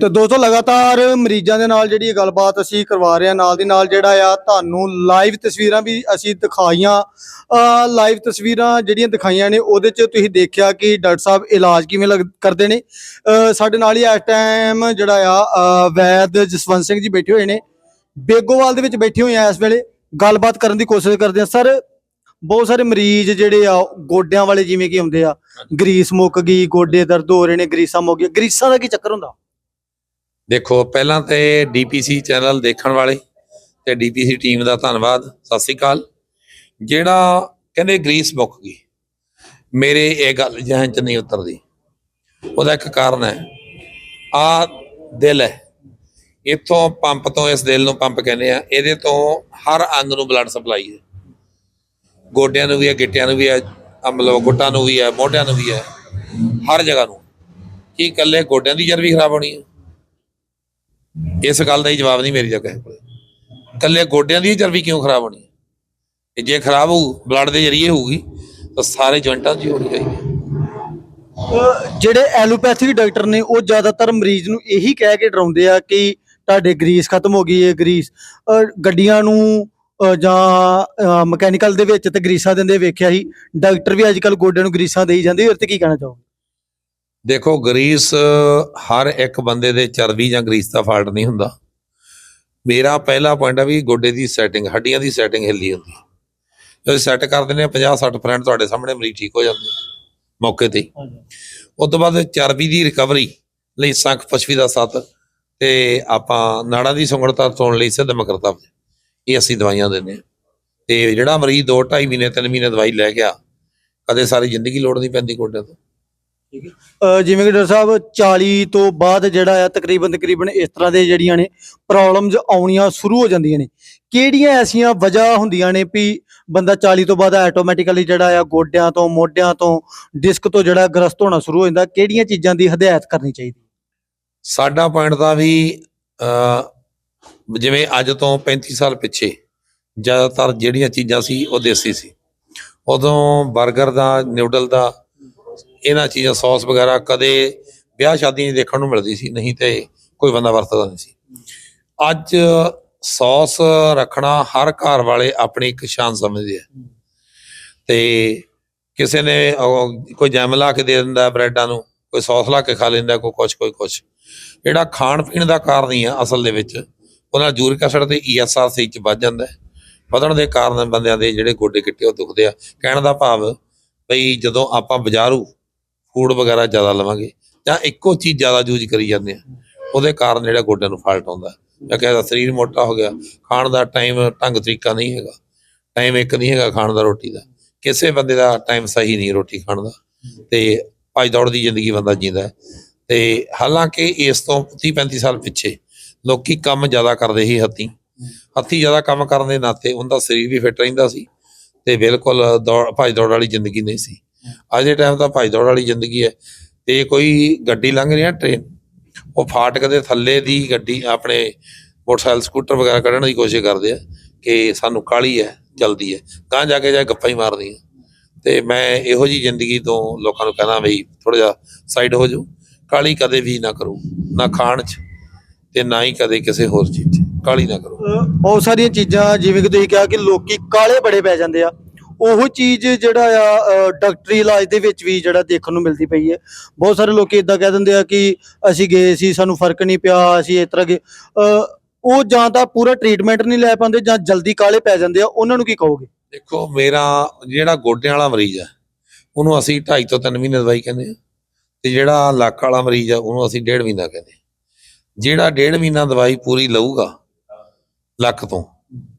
ਤੇ ਦੋਸਤੋ ਲਗਾਤਾਰ ਮਰੀਜ਼ਾਂ ਦੇ ਨਾਲ ਜਿਹੜੀ ਗੱਲਬਾਤ ਅਸੀਂ ਕਰਵਾ ਰਹੇ ਹਾਂ ਨਾਲ ਦੀ ਨਾਲ ਜਿਹੜਾ ਆ ਤੁਹਾਨੂੰ ਲਾਈਵ ਤਸਵੀਰਾਂ ਵੀ ਅਸੀਂ ਦਿਖਾਈਆਂ। ਲਾਈਵ ਤਸਵੀਰਾਂ ਜਿਹੜੀਆਂ ਦਿਖਾਈਆਂ ਨੇ ਉਹਦੇ 'ਚ ਤੁਸੀਂ ਦੇਖਿਆ ਕਿ ਡਾਕਟਰ ਸਾਹਿਬ ਇਲਾਜ ਕਿਵੇਂ ਕਰਦੇ ਨੇ। ਸਾਡੇ ਨਾਲ ਹੀ ਇਸ ਟਾਈਮ ਜਿਹੜਾ ਆ ਵੈਦ ਜਸਵੰਤ ਸਿੰਘ ਜੀ ਬੈਠੇ ਹੋਏ ਨੇ। ਬੇਗੋਵਾਲ ਦੇ ਵਿੱਚ ਬੈਠੇ ਹੋਏ ਆ ਇਸ ਵੇਲੇ। ਗੱਲਬਾਤ ਕਰਨ ਦੀ ਕੋਸ਼ਿਸ਼ ਕਰਦੇ ਆ ਸਰ ਬਹੁਤ ਸਾਰੇ ਮਰੀਜ਼ ਜਿਹੜੇ ਆ ਗੋਡਿਆਂ ਵਾਲੇ ਜਿਵੇਂ ਕਿ ਹੁੰਦੇ ਆ ਗਰੀਸ ਮੁੱਕ ਗਈ ਗੋਡੇ ਦਰਦ ਹੋ ਰਹੇ ਨੇ ਗਰੀਸਾਂ ਮੁੱਕ ਗਈਆਂ। ਗਰੀਸਾਂ ਦਾ ਕੀ ਚੱਕਰ ਹੁੰਦਾ? ਦੇਖੋ, ਪਹਿਲਾਂ ਤੇ ਡੀਪੀਸੀ ਚੈਨਲ ਦੇਖਣ ਵਾਲੇ ਤੇ ਡੀਪੀਸੀ ਟੀਮ ਦਾ ਧੰਨਵਾਦ, ਸਤਿ ਸ੍ਰੀ ਅਕਾਲ। ਜਿਹੜਾ ਕਹਿੰਦੇ ਗਰੀਸ ਮੁੱਕ ਗਈ, ਮੇਰੇ ਇਹ ਗੱਲ ਜਹਨ ਚ ਨਹੀਂ ਉਤਰਦੀ। ਉਹਦਾ ਇੱਕ ਕਾਰਨ ਹੈ, ਆ ਦਿਲ ਹੈ। ਇੱਥੋਂ ਪੰਪ ਤੋਂ ਇਸ ਦਿਲ ਨੂੰ ਪੰਪ ਕਹਿੰਦੇ ਆ, ਇਹਦੇ ਤੋਂ ਹਰ ਅੰਗ ਨੂੰ ਬਲੱਡ ਸਪਲਾਈ ਹੈ। ਗੋਡਿਆਂ ਨੂੰ ਵੀ ਹੈ, ਗਿੱਟਿਆਂ ਨੂੰ ਵੀ ਹੈ ਮਤਲਬ ਗੁੱਟਾਂ ਨੂੰ ਵੀ ਹੈ, ਮੋਢਿਆਂ ਨੂੰ ਵੀ ਹੈ, ਹਰ ਜਗ੍ਹਾ ਨੂੰ। ਕੀ ਇਕੱਲੇ ਗੋਡਿਆਂ ਦੀ ਚਰਬੀ ਖਰਾਬ ਹੋਣੀ ਹੈ? ਇਸ ਗੱਲ ਦਾ ਹੀ ਜਵਾਬ ਨਹੀਂ ਮੇਰੀ ਜਗ੍ਹਾ ਕੋਲ। ਕੱਲੇ ਗੋਡਿਆਂ ਦੀ ਚਰਬੀ ਕਿਉਂ ਖਰਾਬ ਹੋਣੀ ਹੈ? ਜੇ ਖਰਾਬ ਹੋਊ ਬਲੱਡ ਦੇ ਜ਼ਰੀਏ ਹੋਊਗੀ, ਤਾਂ ਸਾਰੇ ਜੁਆਇੰਟਾਂ 'ਚ ਹੋਣੀ ਚਾਹੀਦੀ ਜਿਹੜੇ ਐਲੋਪੈਥਿਕ ਡਾਕਟਰ ਨੇ, ਉਹ ਜ਼ਿਆਦਾਤਰ ਮਰੀਜ਼ ਨੂੰ ਇਹੀ ਕਹਿ ਕੇ ਡਰਾਉਂਦੇ ਆ ਕਿ ਤੁਹਾਡੇ ਗਰੀਸ ਖਤਮ ਹੋ ਗਈ ਹੈ ਗਰੀਸ ਗੱਡੀਆਂ ਨੂੰ ਜਾਂ ਮਕੈਨੀਕਲ ਦੇ ਵਿੱਚ ਤੇ ਗਰੀਸਾਂ ਦਿੰਦੇ ਵੇਖਿਆ ਸੀ। ਡਾਕਟਰ ਵੀ ਅੱਜ ਕੱਲ ਗੋਡਿਆਂ ਨੂੰ ਗਰੀਸਾਂ ਦੇਈ ਜਾਂਦੇ ਉਹ ਤੇ ਕੀ ਕਹਿਣਾ ਚਾਹੋ ਦੇਖੋ, ਗਰੀਸ ਹਰ ਇੱਕ ਬੰਦੇ ਦੇ ਚਰਬੀ ਜਾਂ ਗਰੀਸ ਦਾ ਫਾਲਟ ਨਹੀਂ ਹੁੰਦਾ। ਮੇਰਾ ਪਹਿਲਾ ਪੁਆਇੰਟ ਆ ਵੀ ਗੋਡੇ ਦੀ ਸੈਟਿੰਗ ਹੱਡੀਆਂ ਦੀ ਸੈਟਿੰਗ ਹਿੱਲੀ ਹੁੰਦੀ ਜਦੋਂ ਸੈੱਟ ਕਰ ਦਿੰਦੇ ਆ 50 60% ਤੁਹਾਡੇ ਸਾਹਮਣੇ ਮਰੀਜ਼ ਠੀਕ ਹੋ ਜਾਂਦੇ ਮੌਕੇ ਤੇ। ਹੀ। ਉਸ ਤੋਂ ਬਾਅਦ ਚਰਬੀ ਦੀ ਰਿਕਵਰੀ ਲਈ ਸੰਖ ਪਸ਼ਵੀ ਦਾ ਸੱਤ ਤੇ ਆਪਾਂ ਨਾੜਾਂ ਦੀ ਸੁੰਗੜਤਾ ਤੋੜਨ ਲਈ ਸਿੱਧ ਮਕਰਤਾ ਇਹ ਅਸੀਂ ਦਵਾਈਆਂ ਦਿੰਦੇ ਹਾਂ। ਤੇ ਜਿਹੜਾ ਮਰੀਜ਼ 2 2.5 ਮਹੀਨੇ 3 ਮਹੀਨੇ ਦਵਾਈ ਲੈ ਗਿਆ, ਕਦੇ ਸਾਰੀ ਜ਼ਿੰਦਗੀ ਲੋੜ ਨਹੀਂ ਪੈਂਦੀ ਗੋਡਿਆਂ ਤੋਂ। ਅਹ ਜਿਵੇਂ ਕਿ ਡਾਕਟਰ ਸਾਹਿਬ 40 ਤੋਂ ਬਾਅਦ ਜਿਹੜਾ ਆ, ਤਕਰੀਬਨ ਤਕਰੀਬਨ ਇਸ ਤਰ੍ਹਾਂ ਦੇ ਜਿਹੜੀਆਂ ਨੇ ਪ੍ਰੋਬਲਮਸ ਆਉਣੀਆਂ ਸ਼ੁਰੂ ਹੋ ਜਾਂਦੀਆਂ ਨੇ। ਕਿਹੜੀਆਂ ਐਸੀਆਂ ਵਜ੍ਹਾ ਹੁੰਦੀਆਂ ਨੇ ਵੀ ਬੰਦਾ 40 ਤੋਂ ਬਾਅਦ ਆਟੋਮੈਟਿਕਲੀ ਜਿਹੜਾ ਆ, ਗੋਡਿਆਂ ਤੋਂ, ਮੋਢਿਆਂ ਤੋਂ ਡਿਸਕ ਤੋਂ ਜਿਹੜਾ ਗ੍ਰਸਤ ਹੋਣਾ ਸ਼ੁਰੂ ਹੋ ਜਾਂਦਾ, ਕਿਹੜੀਆਂ ਚੀਜ਼ਾਂ ਦੀ ਹਦਾਇਤ ਕਰਨੀ ਚਾਹੀਦੀ? ਸਾਡਾ ਪੁਆਇੰਟ ਦਾ ਵੀ ਜਿਵੇਂ ਅੱਜ ਤੋਂ 35 ਸਾਲ ਪਿੱਛੇ ਜ਼ਿਆਦਾਤਰ ਜਿਹੜੀਆਂ ਚੀਜ਼ਾਂ ਸੀ ਉਹ ਦੇਸੀ ਸੀ। ਉਦੋਂ 버ਗਰ ਦਾ ਨਿਊਡਲ ਦਾ ਇਹਨਾਂ ਚੀਜ਼ਾਂ, ਸੌਸ ਵਗੈਰਾ ਕਦੇ ਵਿਆਹ ਸ਼ਾਦੀ ਨਹੀਂ ਦੇਖਣ ਨੂੰ ਮਿਲਦੀ ਸੀ, ਨਹੀਂ ਤੇ ਕੋਈ ਬੰਦਾ ਵਰਤਦਾ ਨਹੀਂ ਸੀ। ਅੱਜ ਸੌਸ ਰੱਖਣਾ ਹਰ ਘਰ ਵਾਲੇ ਆਪਣੀ ਇੱਕ ਸ਼ਾਨ ਸਮਝਦੇ ਆ। ਤੇ ਕਿਸੇ ਨੇ ਕੋਈ ਜੈਮ ਲਾ ਕੇ ਦੇ ਦਿੰਦਾ ਬ੍ਰੈਡਾਂ ਨੂੰ, ਕੋਈ ਸੌਸ ਲਾ ਕੇ ਖਾ ਲੈਂਦਾ, ਕੋਈ ਕੁਛ ਕੋਈ ਕੁਛ। ਜਿਹੜਾ ਖਾਣ ਪੀਣ ਦਾ ਕਾਰਨ ਹੀ ਆ ਅਸਲ ਦੇ ਵਿੱਚ ਉਹਨਾਂ ਯੂਰਿਕ ਐਸਿਡ ਤੇ E ਸੀ ਚ ਵੱਧ ਜਾਂਦਾ ਹੈ। ਵਧਣ ਦੇ ਕਾਰਨ ਬੰਦਿਆਂ ਦੇ ਜਿਹੜੇ ਗੋਡੇ ਗਿੱਟੇ ਉਹ ਦੁਖਦੇ ਆ। ਕਹਿਣ ਦਾ ਭਾਵ ਬਈ ਜਦੋਂ ਆਪਾਂ ਬਾਜ਼ਾਰੂ ਫੂਡ ਵਗੈਰਾ ਜ਼ਿਆਦਾ ਲਵਾਂਗੇ ਜਾਂ ਇੱਕੋ ਚੀਜ਼ ਜ਼ਿਆਦਾ ਯੂਜ਼ ਕਰੀ ਜਾਂਦੇ ਆ। ਉਹਦੇ ਕਾਰਨ ਜਿਹੜਾ ਗੋਡਿਆਂ ਨੂੰ ਫਾਲਟ ਆਉਂਦਾ। ਜਾਂ ਕਿਸੇ ਸਰੀਰ ਮੋਟਾ ਹੋ ਗਿਆ, ਖਾਣ ਦਾ ਟਾਈਮ ਢੰਗ ਤਰੀਕਾ ਨਹੀਂ ਹੈਗਾ। ਟਾਈਮ ਇੱਕ ਨਹੀਂ ਹੈਗਾ ਖਾਣ ਦਾ, ਰੋਟੀ ਦਾ। ਕਿਸੇ ਬੰਦੇ ਦਾ ਟਾਈਮ ਸਹੀ ਨਹੀਂ ਰੋਟੀ ਖਾਣ ਦਾ। ਤੇ ਭੱਜ ਦੌੜ ਦੀ ਜ਼ਿੰਦਗੀ ਬੰਦਾ ਜੀਂਦਾ। ਹੈ। ਤੇ ਹਾਲਾਂਕਿ ਇਸ ਤੋਂ 30 35 ਸਾਲ ਪਿੱਛੇ ਲੋਕੀ ਕੰਮ ਜ਼ਿਆਦਾ ਕਰਦੇ ਸੀ ਹੱਥੀਂ। ਹੱਥੀਂ ਜ਼ਿਆਦਾ ਕੰਮ ਕਰਨ ਦੇ ਨਾਤੇ ਉਹਦਾ ਸਰੀਰ ਵੀ ਫਿੱਟ ਰਹਿੰਦਾ ਸੀ। ਤੇ ਬਿਲਕੁਲ ਦੌੜ ਭੱਜ ਦੌੜ ਵਾਲੀ ਜ਼ਿੰਦਗੀ ਨਹੀਂ ਸੀ। ਅੱਜ ਦੇ ਟਾਈਮ ਤਾਂ ਭੱਜ ਦੌੜ ਵਾਲੀ ਜ਼ਿੰਦਗੀ ਹੈ। ਤੇ ਕੋਈ ਗੱਡੀ ਲੰਘ ਰਹੀ ਹੈ ਟ੍ਰੇਨ ਉਹ ਫਾਟਕ ਦੇ ਥੱਲੇ ਦੀ ਗੱਡੀ, ਆਪਣੇ ਮੋਟਰਸਾਈਕਲ, ਸਕੂਟਰ ਵਗੈਰਾ ਕੱਢਣ ਦੀ ਕੋਸ਼ਿਸ਼ ਕਰਦੇ ਆ ਕਿ ਸਾਨੂੰ ਕਾਲੀ ਹੈ, ਜਲਦੀ ਹੈ। ਗਾਂ ਜਾ ਕੇ ਜਾ ਗੱਪਾਂ ਹੀ ਮਾਰਦੀਆਂ ਤੇ ਮੈਂ ਇਹੋ ਜੀ ਜ਼ਿੰਦਗੀ ਤੋਂ ਲੋਕਾਂ ਨੂੰ ਕਹਿੰਦਾ ਬਈ ਥੋੜਾ ਜਿਹਾ ਸਾਈਡ ਹੋ ਜਾਓ। ਕਾਲੀ ਕਦੇ ਵੀ ਨਾ ਕਰੋ। ਨਾ ਖਾਣ 'ਚ ਤੇ ਨਾ ਹੀ ਕਦੇ ਕਿਸੇ ਹੋਰ ਚੀਜ਼ 'ਚ। ਕਾਲੀ ਨਾ ਕਰੋ। ਬਹੁਤ ਸਾਰੀਆਂ ਚੀਜ਼ਾਂ, ਜਿਵੇਂ ਕਿ ਤੁਸੀਂ ਕਿਹਾ ਕਿ ਲੋਕੀ ਕਾਲੇ ਬੜੇ ਪੈ ਜਾਂਦੇ ਆ। ਉਹ ਚੀਜ਼ ਜਿਹੜਾ ਆ ਡਾਕਟਰੀ ਇਲਾਜ ਦੇ ਵਿੱਚ ਵੀ ਜਿਹੜਾ ਦੇਖਣ ਨੂੰ ਮਿਲਦੀ ਪਈ ਹੈ। ਬਹੁਤ ਸਾਰੇ ਲੋਕੀ ਇਦਾਂ ਕਹਿ ਦਿੰਦੇ ਆ ਕਿ ਅਸੀਂ ਗਏ ਸੀ, ਸਾਨੂੰ ਫ਼ਰਕ ਨਹੀਂ ਪਿਆ, ਅਸੀਂ ਇਸ ਤਰ੍ਹਾਂ ਗਏ। ਉਹ ਜਾਂ ਤਾਂ ਪੂਰਾ ਟ੍ਰੀਟਮੈਂਟ ਨਹੀਂ ਲੈ ਪਾਉਂਦੇ ਜਾਂ ਜਲਦੀ ਕਾਲੇ ਪੈ ਜਾਂਦੇ ਆ, ਉਹਨਾਂ ਨੂੰ ਕੀ ਕਹੋਗੇ? ਦੇਖੋ, ਮੇਰਾ ਜਿਹੜਾ ਗੋਡਿਆਂ ਵਾਲਾ ਮਰੀਜ਼ ਆ, ਉਹਨੂੰ ਅਸੀਂ 2.5 ਤੋਂ 3 ਮਹੀਨੇ ਦਵਾਈ ਕਹਿੰਦੇ ਆ ਤੇ ਜਿਹੜਾ ਲੱਕ ਵਾਲਾ ਮਰੀਜ਼ ਆ, ਉਹਨੂੰ ਅਸੀਂ 1.5 ਮਹੀਨਾ ਕਹਿੰਦੇ ਜਿਹੜਾ 1.5 ਮਹੀਨਾ ਦਵਾਈ ਪੂਰੀ ਲਊਗਾ ਲੱਕ ਤੋਂ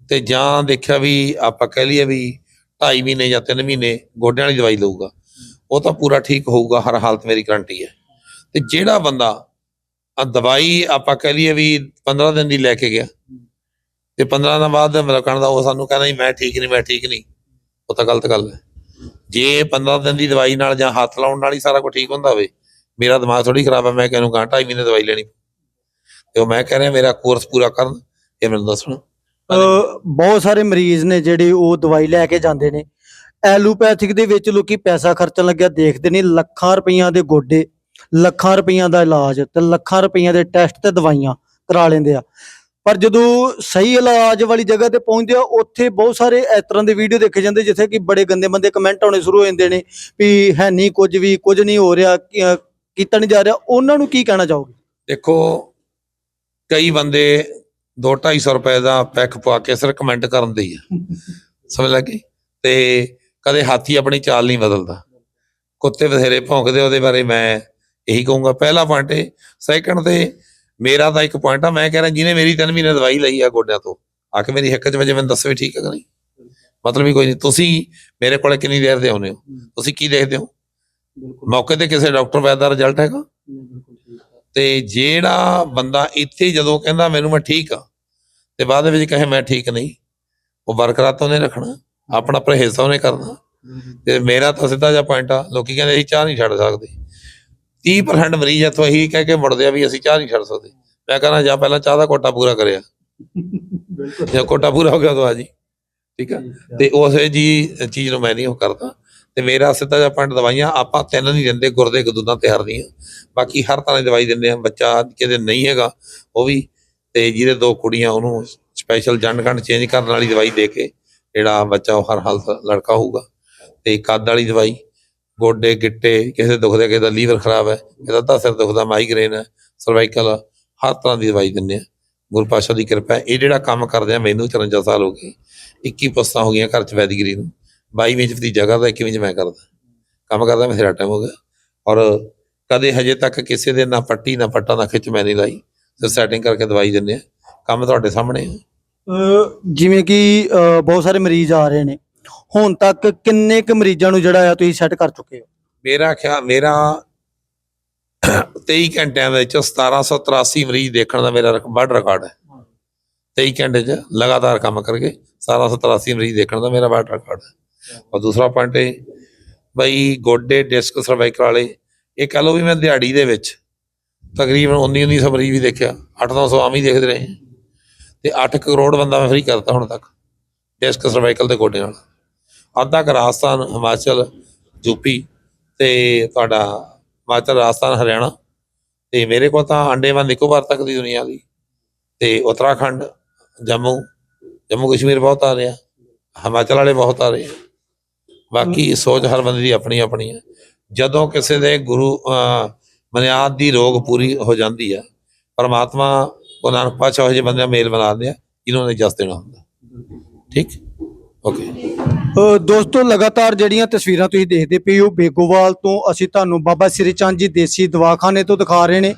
ਤੇ ਜਾਂ ਦੇਖਿਆ ਵੀ ਆਪਾਂ ਕਹਿ ਲਈਏ ਵੀ ਢਾਈ ਮਹੀਨੇ ਜਾਂ 3 ਮਹੀਨੇ ਗੋਡਿਆਂ ਵਾਲੀ ਦਵਾਈ ਲਊਗਾ, ਉਹ ਤਾਂ ਪੂਰਾ ਠੀਕ ਹੋਊਗਾ, ਹਰ ਹਾਲਤ ਮੇਰੀ ਗਰੰਟੀ ਹੈ। ਤੇ ਜਿਹੜਾ ਬੰਦਾ ਆ ਦਵਾਈ ਆਪਾਂ ਕਹਿ ਲਈਏ ਵੀ 15 ਦਿਨ ਦੀ ਲੈ ਕੇ ਗਿਆ, ਤੇ 15 ਦਿਨ ਬਾਅਦ ਮਤਲਬ ਦਾ ਉਹ ਸਾਨੂੰ ਕਹਿੰਦਾ ਮੈਂ ਠੀਕ ਨਹੀਂ, ਮੈਂ ਠੀਕ ਨਹੀਂ, ਉਹ ਤਾਂ ਗਲਤ ਗੱਲ ਹੈ। ਜੇ 15 ਦਿਨ ਦੀ ਦਵਾਈ ਨਾਲ ਜਾਂ ਹੱਥ ਲਾਉਣ ਨਾਲ ਹੀ ਸਾਰਾ ਕੁਝ ਠੀਕ ਹੁੰਦਾ ਹੋਵੇ ਮੇਰਾ ਦਿਮਾਗ ਥੋੜੀ ਖਰਾਬ ਹੈ, ਮੈਂ ਕਹਿੰਨੂੰ ਗਾਂ ਢਾਈ ਮਹੀਨੇ ਦਵਾਈ ਲੈਣੀ ਤੇ ਉਹ ਮੈਂ ਕਹਿ ਰਿਹਾ, ਮੇਰਾ ਕੋਰਸ ਪੂਰਾ ਕਰਨ। ਇਹ ਮੈਨੂੰ ਦੱਸਣ। ਬਹੁਤ ਸਾਰੇ ਮਰੀਜ਼ ਨੇ ਜਿਹੜੇ ਉਹ ਦਵਾਈ ਲੈ ਕੇ ਜਾਂਦੇ ਨੇ। ਐਲੋਪੈਥਿਕ ਦੇ ਵਿੱਚ ਲੋਕੀ ਪੈਸਾ ਖਰਚਣ ਲੱਗਿਆ ਦੇਖਦੇ ਨੇ ਲੱਖਾਂ ਰੁਪਈਆਂ ਦੇ ਗੋਡੇ ਲੱਖਾਂ ਰੁਪਈਆਂ ਦਾ ਇਲਾਜ ਤੇ ਲੱਖਾਂ ਰੁਪਈਆਂ ਦੇ ਟੈਸਟ ਤੇ ਦਵਾਈਆਂ ਕਰਾ ਲੈਂਦੇ ਆ। ਪਰ ਜਦੋਂ ਸਹੀ ਇਲਾਜ ਵਾਲੀ ਜਗ੍ਹਾ ਤੇ ਪਹੁੰਚਦੇ ਆ ਉੱਥੇ ਬਹੁਤ ਸਾਰੇ ਇਸ ਤਰ੍ਹਾਂ ਦੇ ਵੀਡੀਓ ਦੇਖੇ ਜਾਂਦੇ ਜਿੱਥੇ ਕਿ ਬੜੇ ਗੰਦੇ ਬੰਦੇ ਕਮੈਂਟ ਆਉਣੇ ਸ਼ੁਰੂ ਹੋ ਜਾਂਦੇ ਨੇ ਵੀ ਹੈ ਨਹੀਂ ਕੁਝ ਵੀ ਕੁਝ ਨਹੀਂ ਹੋ ਰਿਹਾ ਕੀਤਾ ਨਹੀਂ ਜਾ ਰਿਹਾ। ਉਹਨਾਂ ਨੂੰ ਕੀ ਕਹਿਣਾ ਚਾਹੋਗੇ? ਦੇਖੋ ਕਈ ਬੰਦੇ 2-250 ਰੁਪਏ ਦਾ ਪੈਕ ਪਵਾ ਕੇ ਸਿਰ ਕਮੈਂਟ ਕਰਨ ਦੇ ਹੀ ਆ। ਸਮਝ ਲੱਗੀ? ਤੇ ਕਦੇ ਹਾਥੀ ਆਪਣੀ ਚਾਲ ਨਹੀਂ ਬਦਲਦਾ। ਕੁੱਤੇ ਬਥੇਰੇ ਭੌਂਕਦੇ ਉਹਦੇ ਬਾਰੇ ਮੈਂ ਇਹੀ ਕਹੂੰਗਾ। ਪਹਿਲਾ ਪੁਆਇੰਟ ਇਹ ਸੈਕੰਡ ਤੇ ਮੇਰਾ ਤਾਂ ਇੱਕ ਪੁਆਇੰਟ ਆ ਮੈਂ ਕਹਿ ਰਿਹਾ ਜਿਹਨੇ ਮੇਰੀ 3 ਮਹੀਨੇ ਦਵਾਈ ਲਈ ਆ ਗੋਡਿਆਂ ਤੋਂ ਆ ਕੇ ਮੇਰੀ ਹੱਕ ਚ ਵਜੇ ਮੈਨੂੰ ਦੱਸਵੇ ਠੀਕ ਹੈ ਕਿ ਨਹੀਂ। ਮਤਲਬ ਹੀ ਕੋਈ ਨਹੀਂ ਤੁਸੀਂ ਮੇਰੇ ਕੋਲੇ ਕਿੰਨੀ ਦੇਰ ਦੇ ਆਉਂਦੇ ਹੋ? ਤੁਸੀਂ ਕੀ ਦੇਖਦੇ ਹੋ? ਮੌਕੇ ਤੇ ਕਿਸੇ ਡਾਕਟਰ ਵੈਦ ਦਾ ਰਿਜ਼ਲਟ ਹੈਗਾ? ਤੇ ਜਿਹੜਾ ਬੰਦਾ ਇੱਥੇ ਜਦੋਂ ਕਹਿੰਦਾ ਮੈਨੂੰ ਮੈਂ ਠੀਕ ਆ ਤੇ ਬਾਅਦ ਵਿੱਚ ਕਹੇ ਮੈਂ ਠੀਕ ਨਹੀਂ ਉਹ ਬਰਕਰਾਰ ਤਾਂ ਉਹਨੇ ਰੱਖਣਾ ਆਪਣਾ ਪਰਹੇਜ਼ ਤਾਂ ਉਹਨੇ ਕਰਨਾ। ਤੇ ਮੇਰਾ ਤਾਂ ਸਿੱਧਾ ਜਿਹਾ ਪੁਆਇੰਟ ਆ ਲੋਕੀ ਕਹਿੰਦੇ ਅਸੀਂ ਚਾਹ ਨਹੀਂ ਛੱਡ ਸਕਦੇ। 30% ਮਰੀਜ਼ ਇੱਥੋਂ ਇਹੀ ਕਹਿ ਕੇ ਮੁੜਦੇ ਆ ਵੀ ਅਸੀਂ ਚਾਹ ਨਹੀਂ ਛੱਡ ਸਕਦੇ। ਮੈਂ ਕਹਿੰਦਾ ਜਾਂ ਪਹਿਲਾਂ ਚਾਹ ਦਾ ਕੋਟਾ ਪੂਰਾ ਕਰਿਆ। ਜੇ ਕੋਟਾ ਪੂਰਾ ਹੋ ਗਿਆ ਤਾਂ ਆ ਜੀ। ਠੀਕ ਆ। ਤੇ ਉਸੇ ਜੀ ਚੀਜ਼ ਨੂੰ ਮੈਂ ਨਹੀਂ ਉਹ ਕਰਦਾ। ਤੇ ਮੇਰਾ ਸਿੱਧਾ ਜਿਹਾ ਪੁਆਇੰਟ ਦਵਾਈਆਂ, ਆਪਾਂ ਤਿੰਨ ਨਹੀਂ ਦਿੰਦੇ, ਗੁਰਦੇ ਗਦੂਦਾਂ ਤੇ ਹਰਦੀਆਂ ਬਾਕੀ ਹਰ ਤਰ੍ਹਾਂ ਦੀ ਦਵਾਈ ਦਿੰਦੇ ਆ, ਬੱਚਾ ਕਿਤੇ ਨਹੀਂ ਹੈਗਾ, ਉਹ ਵੀ, ਤੇ ਜਿਹਦੇ ਦੋ ਕੁੜੀਆਂ, ਉਹਨੂੰ ਸਪੈਸ਼ਲ ਜੰਡ ਕੰਡ ਚੇਂਜ ਕਰਨ ਵਾਲੀ ਦਵਾਈ ਦੇ ਕੇ, ਜਿਹੜਾ ਬੱਚਾ ਉਹ ਹਰ ਹਾਲਤ ਲੜਕਾ ਹੋਊਗਾ। ਤੇ ਕੱਦ ਵਾਲੀ ਦਵਾਈ, ਗੋਡੇ, ਗਿੱਟੇ, ਕਿਸੇ ਦੇ ਦੁਖਦੇ ਕਿਸੇ ਦਾ ਲੀਵਰ ਖਰਾਬ ਹੈ ਕਿਸੇ ਦਾ ਸਿਰ ਦੁਖਦਾ ਮਾਈਗ੍ਰੇਨ ਹੈ ਸਰਵਾਈਕਲ ਹਰ ਤਰ੍ਹਾਂ ਦੀ ਦਵਾਈ ਦਿੰਦੇ ਆ। ਗੁਰੂ ਪਾਤਸ਼ਾਹ ਦੀ ਕਿਰਪਾ ਇਹ ਜਿਹੜਾ ਕੰਮ ਕਰਦੇ ਆ, ਮੈਨੂੰ 54 ਸਾਲ ਹੋ ਗਏ 21 ਪੁਸਤਾਂ ਹੋ ਗਈਆਂ ਘਰ ਚ ਵੈਦਿਗਰੀ ਨੂੰ। 22 ਵਿੱਚ ਦੀ ਜਗ੍ਹਾ ਦਾ 21 ਵਿੱਚ ਮੈਂ ਕਰਦਾ। ਕੰਮ ਕਰਦਾ ਮੇਰਾ ਟਾਈਮ ਹੋ ਗਿਆ। ਔਰ ਕਦੇ ਹਜੇ ਤੱਕ ਕਿਸੇ ਦੇ ਨਾ ਪੱਟੀ ਨਾ ਪੱਟਾ ਨਾ ਖਿੱਚ ਮੈਂ ਨਹੀਂ ਲਾਈ। ਸਿਰ ਸੈਟਿੰਗ ਕਰਕੇ ਦਵਾਈ ਦਿੰਦੇ ਆ। ਕੰਮ ਤੁਹਾਡੇ ਸਾਹਮਣੇ ਅਹ ਜਿਵੇਂ ਕਿ ਅਹ ਬਹੁਤ ਸਾਰੇ ਮਰੀਜ਼ ਆ ਰਹੇ ਨੇ। ਹੁਣ ਤੱਕ ਕਿੰਨੇ ਕੁ ਮਰੀਜ਼ਾਂ ਨੂੰ ਜਿਹੜਾ ਆ ਤੁਸੀਂ ਸੈੱਟ ਕਰ ਚੁੱਕੇ ਹੋ? ਮੇਰਾ ਖਿਆਲ ਮੇਰਾ 23 ਘੰਟਿਆਂ ਦੇ ਵਿੱਚ 1783 ਮਰੀਜ਼ ਦੇਖਣ ਦਾ ਮੇਰਾ ਰਕ- ਵੱਡ ਰਿਕਾਰਡ ਹੈ। 23 ਘੰਟੇ 'ਚ ਲਗਾਤਾਰ ਕੰਮ ਕਰਕੇ 1783 ਮਰੀਜ਼ ਦੇਖਣ ਦਾ ਮੇਰਾ ਵੱਡ ਰਿਕਾਰਡ ਹੈ। ਔਰ ਦੂਸਰਾ ਪੁਆਇੰਟ ਇਹ, ਬਈ ਗੋਡੇ ਡਿਸਕ ਸਰਵਾਈਕਲ ਵਾਲੇ, ਇਹ ਕਹ ਲਓ ਵੀ ਮੈਂ ਦਿਹਾੜੀ ਦੇ ਵਿੱਚ ਤਕਰੀਬਨ 19 1900 ਮਰੀਜ਼ ਵੀ ਦੇਖਿਆ 8-900 ਆਮ ਹੀ ਦੇਖਦੇ ਰਹੇ। ਤੇ 8 ਕਰੋੜ ਬੰਦਾ ਮੈਂ ਫਰੀ ਕਰਤਾ ਹੁਣ ਤੱਕ ਡਿਸਕ ਸਰਵਾਈਕਲ ਤੇ ਗੋਡੇ ਨਾਲ। ਅੱਧਾ ਕੁ ਰਾਜਸਥਾਨ, ਹਿਮਾਚਲ ਯੂਪੀ ਤੇ ਤੁਹਾਡਾ ਹਿਮਾਚਲ, ਰਾਜਸਥਾਨ, ਹਰਿਆਣਾ। ਤੇ ਮੇਰੇ ਕੋਲ ਤਾਂ ਅੰਡੇਮਾਨ ਨਿਕੋਬਾਰ ਤੱਕ ਦੀ ਦੁਨੀਆ ਦੀ। ਤੇ ਉੱਤਰਾਖੰਡ, ਜੰਮੂ ਜੰਮੂ ਕਸ਼ਮੀਰ ਬਹੁਤ ਆ ਰਿਹਾ, ਹਿਮਾਚਲ ਵਾਲੇ ਬਹੁਤ ਆ ਰਹੇ ਆ। ਬਾਕੀ ਸੋਚ ਹਰ ਬੰਦੇ ਦੀ ਆਪਣੀ ਆਪਣੀ ਹੈ। ਜਦੋਂ ਕਿਸੇ ਦੇ ਗੁਰੂ ਮਨਿਆਦ ਦੀ ਰੋਗ ਪੂਰੀ ਹੋ ਜਾਂਦੀ ਹੈ ਪਰਮਾਤਮਾ ਉਹ ਨਾਨਕ ਪਾਤਸ਼ਾਹ ਜਿਹੇ ਬੰਦੇ ਮੇਲ ਬਣਾਉਂਦੇ ਆ, ਜਿਹਨਾਂ ਨੇ ਜਸ ਦੇਣਾ ਹੁੰਦਾ। ਠੀਕ? ਓਕੇ। ਦੋਸਤੋ, ਲਗਾਤਾਰ ਜਿਹੜੀਆਂ ਤਸਵੀਰਾਂ ਤੁਸੀਂ ਦੇਖਦੇ ਪਏ ਹੋ, ਬੇਗੋਵਾਲ ਤੋਂ ਅਸੀਂ ਤੁਹਾਨੂੰ ਬਾਬਾ ਸ੍ਰੀ ਚੰਦ ਜੀ ਦੇਸੀ ਦਵਾਖਾਨੇ ਤੋਂ ਦਿਖਾ ਰਹੇ ਨੇ।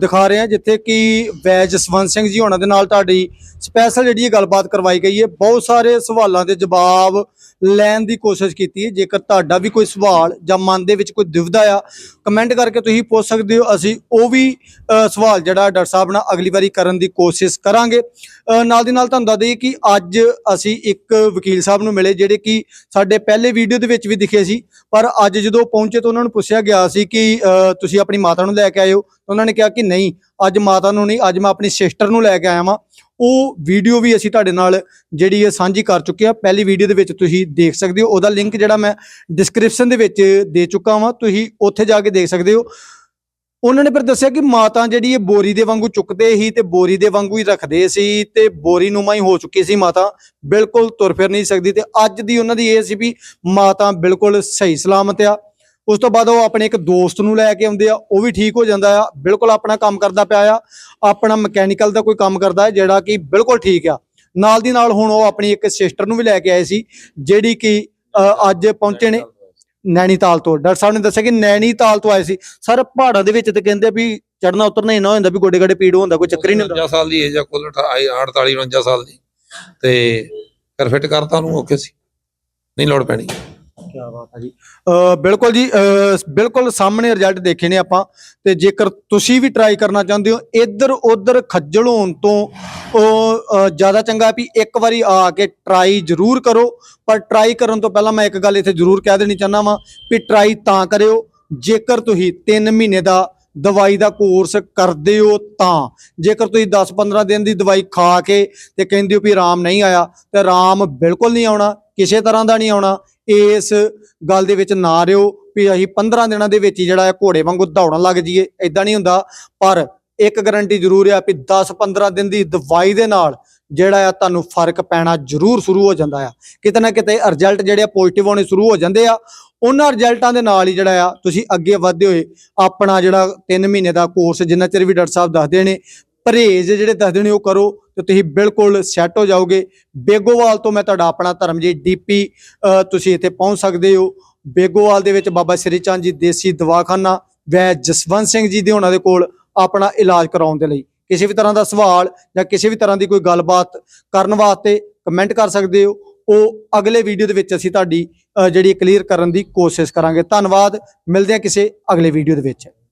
ਦਿਖਾ ਰਹੇ ਹਾਂ, ਜਿੱਥੇ ਕਿ ਵੈ ਜਸਵੰਤ ਸਿੰਘ ਜੀ ਹੋਣਾ ਦੇ ਨਾਲ ਤੁਹਾਡੀ ਸਪੈਸ਼ਲ ਜਿਹੜੀ ਇਹ ਗੱਲਬਾਤ ਕਰਵਾਈ ਗਈ ਹੈ। ਬਹੁਤ ਸਾਰੇ ਸਵਾਲਾਂ ਦੇ ਜਵਾਬ ਲੈਣ ਦੀ ਕੋਸ਼ਿਸ਼ ਕੀਤੀ ਹੈ। ਜੇਕਰ ਤੁਹਾਡਾ ਵੀ ਕੋਈ ਸਵਾਲ ਜਾਂ ਮਨ ਦੇ ਵਿੱਚ ਕੋਈ ਦੁਵਿਧਾ ਆ ਕਮੈਂਟ ਕਰਕੇ ਤੁਸੀਂ ਪੁੱਛ ਸਕਦੇ ਹੋ। ਅਸੀਂ ਉਹ ਵੀ ਸਵਾਲ ਜਿਹੜਾ ਡਾਕਟਰ ਸਾਹਿਬ ਨਾਲ ਅਗਲੀ ਵਾਰੀ ਕਰਨ ਦੀ ਕੋਸ਼ਿਸ਼ ਕਰਾਂਗੇ। ਨਾਲ ਦੀ ਨਾਲ ਤੁਹਾਨੂੰ ਦੱਸ ਦਈਏ ਕਿ ਅੱਜ ਅਸੀਂ ਇੱਕ ਵਕੀਲ ਸਾਹਿਬ ਨੂੰ ਮਿਲੇ, ਜਿਹੜੇ ਕਿ ਸਾਡੇ ਪਹਿਲੇ ਵੀਡੀਓ ਦੇ ਵਿੱਚ ਵੀ ਦਿਖੇ ਸੀ। ਪਰ ਅੱਜ ਜਦੋਂ ਪਹੁੰਚੇ ਤਾਂ ਉਹਨਾਂ ਨੂੰ ਪੁੱਛਿਆ ਗਿਆ ਸੀ ਕਿ ਤੁਸੀਂ ਆਪਣੀ ਮਾਤਾ ਨੂੰ ਲੈ ਕੇ ਆਇਓ ਉਹਨਾਂ ਨੇ ਕਿਹਾ ਕਿ ਨਹੀਂ, ਅੱਜ ਮਾਤਾ ਨੂੰ ਨਹੀਂ, ਅੱਜ ਮੈਂ ਆਪਣੀ ਸਿਸਟਰ ਨੂੰ ਲੈ ਕੇ ਆਇਆ ਵਾਂ। ਉਹ ਵੀਡੀਓ ਵੀ ਅਸੀਂ ਤੁਹਾਡੇ ਨਾਲ ਜਿਹੜੀ ਹੈ ਸਾਂਝੀ ਕਰ ਚੁੱਕੇ ਆ ਪਹਿਲੀ ਵੀਡੀਓ ਦੇ ਵਿੱਚ ਤੁਸੀਂ ਦੇਖ ਸਕਦੇ ਹੋ। ਉਹਦਾ ਲਿੰਕ ਜਿਹੜਾ ਮੈਂ ਡਿਸਕ੍ਰਿਪਸ਼ਨ ਦੇ ਵਿੱਚ ਦੇ ਚੁੱਕਾ ਵਾਂ। ਤੁਸੀਂ ਉੱਥੇ ਜਾ ਕੇ ਦੇਖ ਸਕਦੇ ਹੋ। ਉਹਨਾਂ ਨੇ ਫਿਰ ਦੱਸਿਆ ਕਿ ਮਾਤਾ ਜਿਹੜੀ ਇਹ ਬੋਰੀ ਦੇ ਵਾਂਗੂ ਚੁੱਕਦੇ ਸੀ ਤੇ ਬੋਰੀ ਦੇ ਵਾਂਗੂ ਹੀ ਰੱਖਦੇ ਸੀ ਤੇ ਬੋਰੀ ਨੂੰਮਾ ਹੀ ਹੋ ਚੁੱਕੀ ਸੀ ਮਾਤਾ। ਬਿਲਕੁਲ ਤੁਰ ਫਿਰ ਨਹੀਂ ਸਕਦੀ ਤੇ ਅੱਜ ਦੀ ਉਹਨਾਂ ਦੀ ਇਹ ਸੀ ਵੀ ਮਾਤਾ ਬਿਲਕੁਲ ਸਹੀ ਸਲਾਮਤ ਆ। ਉਸ ਤੋਂ ਬਾਅਦ ਉਹ ਆਪਣੇ ਇੱਕ ਦੋਸਤ ਨੂੰ ਲੈ ਕੇ ਆਉਂਦੇ ਆ, ਉਹ ਵੀ ਠੀਕ ਹੋ ਜਾਂਦਾ ਆ, ਬਿਲਕੁਲ ਆਪਣਾ ਕੰਮ ਕਰਦਾ ਪਿਆ ਆ, ਆਪਣਾ ਮਕੈਨੀਕਲ ਦਾ ਕੋਈ ਕੰਮ ਕਰਦਾ ਹੈ, ਜਿਹੜਾ ਕਿ ਬਿਲਕੁਲ ਠੀਕ ਆ। ਨਾਲ ਦੀ ਨਾਲ ਹੁਣ ਉਹ ਆਪਣੀ ਇੱਕ ਸਿਸਟਰ ਨੂੰ ਵੀ ਲੈ ਕੇ ਆਏ ਸੀ, ਜਿਹੜੀ ਕਿ ਅੱਜ ਪਹੁੰਚੇ ਨੇ ਨੈਣੀਤਾਲ ਤੋਂ। ਡਾਕਟਰ ਸਾਹਿਬ ਨੇ ਦੱਸਿਆ ਕਿ ਨੈਣੀਤਾਲ ਤੋਂ ਆਏ ਸੀ। ਸਰ, ਪਹਾੜਾਂ ਦੇ ਵਿੱਚ ਤੇ ਕਹਿੰਦੇ ਵੀ ਚੜਨਾ ਉਤਰਨਾ ਹੀ ਨਾ ਹੋ ਵੀ ਗੋਡੇ ਗਾਡੇ ਪੀੜ ਹੁੰਦਾ ਕੋਈ ਚੱਕਰ ਹੀ ਨਹੀਂ ਹੁੰਦਾ। 49 ਸਾਲ ਦੀ ਏਜ ਆ, ਕੁੱਲ 48 49 ਸਾਲ ਦੀ। ਤੇ ਫਿਰ ਫਿੱਟ ਕਰਤਾ ਨੂੰ ਓਕੇ ਸੀ। ਨਹੀਂ ਲੋੜ ਪੈਣੀ। ਕੀ ਬਾਤ ਹੈ ਜੀ। ਬਿਲਕੁਲ ਜੀ ਬਿਲਕੁਲ ਸਾਹਮਣੇ ਰਿਜ਼ਲਟ ਦੇਖੇ ਨੇ ਆਪਾਂ, ਤੇ ਜੇਕਰ ਤੁਸੀਂ ਵੀ ਟਰਾਈ ਕਰਨਾ ਚਾਹੁੰਦੇ ਹੋ ਇੱਧਰ ਉੱਧਰ ਖੱਜਲ ਹੋਣ ਤੋਂ, ਉਹ ਜ਼ਿਆਦਾ ਚੰਗਾ ਵੀ ਇੱਕ ਵਾਰੀ ਆ ਕੇ ਟਰਾਈ ਜ਼ਰੂਰ ਕਰੋ। ਪਰ ਟਰਾਈ ਕਰਨ ਤੋਂ ਪਹਿਲਾਂ ਮੈਂ ਇੱਕ ਗੱਲ ਇੱਥੇ ਜ਼ਰੂਰ ਕਹਿ ਦੇਣੀ ਚਾਹੁੰਦਾ ਵਾਂ ਵੀ ਟਰਾਈ ਤਾਂ ਕਰਿਓ। ਜੇਕਰ ਤੁਸੀਂ 3 ਮਹੀਨੇ ਦਾ ਦਵਾਈ ਦਾ ਕੋਰਸ ਕਰਦੇ ਹੋ ਤਾਂ, ਜੇਕਰ ਤੁਸੀਂ 10-15 ਦਿਨ ਦੀ ਦਵਾਈ ਖਾ ਕੇ ਤੇ ਕਹਿੰਦੇ ਹੋ ਵੀ ਆਰਾਮ ਨਹੀਂ ਆਇਆ, ਤੇ ਆਰਾਮ ਬਿਲਕੁਲ ਨਹੀਂ ਆਉਣਾ ਕਿਸੇ ਤਰ੍ਹਾਂ ਦਾ ਨਹੀਂ ਆਉਣਾ। ਇਸ ਗੱਲ ਦੇ ਵਿੱਚ ਨਾ ਰਿਓ ਵੀ ਅਸੀਂ 15 ਦਿਨਾਂ ਦੇ ਵਿੱਚ ਹੀ ਜਿਹੜਾ ਹੈ ਘੋੜੇ ਵਾਂਗੂ ਦੌੜਨ ਲੱਗ ਜਾਈਏ ਇਦਾਂ ਨਹੀਂ ਹੁੰਦਾ। ਪਰ ਇੱਕ ਗਾਰੰਟੀ ਜ਼ਰੂਰ ਆ ਵੀ 10-15 ਦਿਨ ਦੀ ਦਵਾਈ ਦੇ ਨਾਲ ਜਿਹੜਾ ਆ ਤੁਹਾਨੂੰ ਫ਼ਰਕ ਪੈਣਾ ਜ਼ਰੂਰ ਸ਼ੁਰੂ ਹੋ ਜਾਂਦਾ ਆ। ਕਿਤੇ ਨਾ ਕਿਤੇ ਰਿਜ਼ਲਟ ਜਿਹੜੇ ਆ ਪੋਜ਼ਿਟਿਵ ਆਉਣੇ ਸ਼ੁਰੂ ਹੋ ਜਾਂਦੇ ਆ। ਉਹਨਾਂ ਰਿਜ਼ਲਟਾਂ ਦੇ ਨਾਲ ਹੀ ਜਿਹੜਾ ਆ ਤੁਸੀਂ ਅੱਗੇ ਵਧਦੇ ਹੋਏ ਆਪਣਾ ਜਿਹੜਾ 3 ਮਹੀਨੇ ਦਾ ਕੋਰਸ ਜਿੰਨਾ ਚਿਰ ਵੀ ਡਾਕਟਰ ਸਾਹਿਬ ਦੱਸਦੇ ਨੇ, ਪਰਹੇਜ਼ ਜਿਹੜੇ ਦੱਸਦੇ ਨੇ ਉਹ ਕਰੋ। ਤੇ ਤੁਸੀਂ ਬਿਲਕੁਲ ਸੈੱਟ ਹੋ ਜਾਓਗੇ। ਬੇਗੋਵਾਲ ਤੋਂ ਮੈਂ ਤੁਹਾਡਾ ਆਪਣਾ ਧਰਮਜੀਤ ਡੀਪੀ ਤੁਸੀਂ ਇੱਥੇ ਪਹੁੰਚ ਸਕਦੇ ਹੋ। ਬੇਗੋਵਾਲ ਦੇ ਵਿੱਚ ਬਾਬਾ ਸ੍ਰੀ ਚੰਦ ਜੀ ਦੇਸੀ ਦਵਾਖਾਨਾ, ਵੈ ਜਸਵੰਤ ਸਿੰਘ ਜੀ ਦੇ ਉਹਨਾਂ ਦੇ ਕੋਲ ਆਪਣਾ ਇਲਾਜ ਕਰਾਉਣ ਦੇ ਲਈ। ਕਿਸੇ ਵੀ ਤਰ੍ਹਾਂ ਦਾ ਸਵਾਲ ਜਾਂ ਕਿਸੇ ਵੀ ਤਰ੍ਹਾਂ ਦੀ ਕੋਈ ਗੱਲਬਾਤ ਕਰਨ ਵਾਸਤੇ ਕਮੈਂਟ ਕਰ ਸਕਦੇ ਹੋ। ਉਹ ਅਗਲੇ ਵੀਡੀਓ ਦੇ ਵਿੱਚ ਅਸੀਂ ਤੁਹਾਡੀ ਜਿਹੜੀ ਕਲੀਅਰ ਕਰਨ ਦੀ ਕੋਸ਼ਿਸ਼ ਕਰਾਂਗੇ। ਧੰਨਵਾਦ। ਮਿਲਦੇ ਹਾਂ ਕਿਸੇ ਅਗਲੇ ਵੀਡੀਓ ਦੇ ਵਿੱਚ।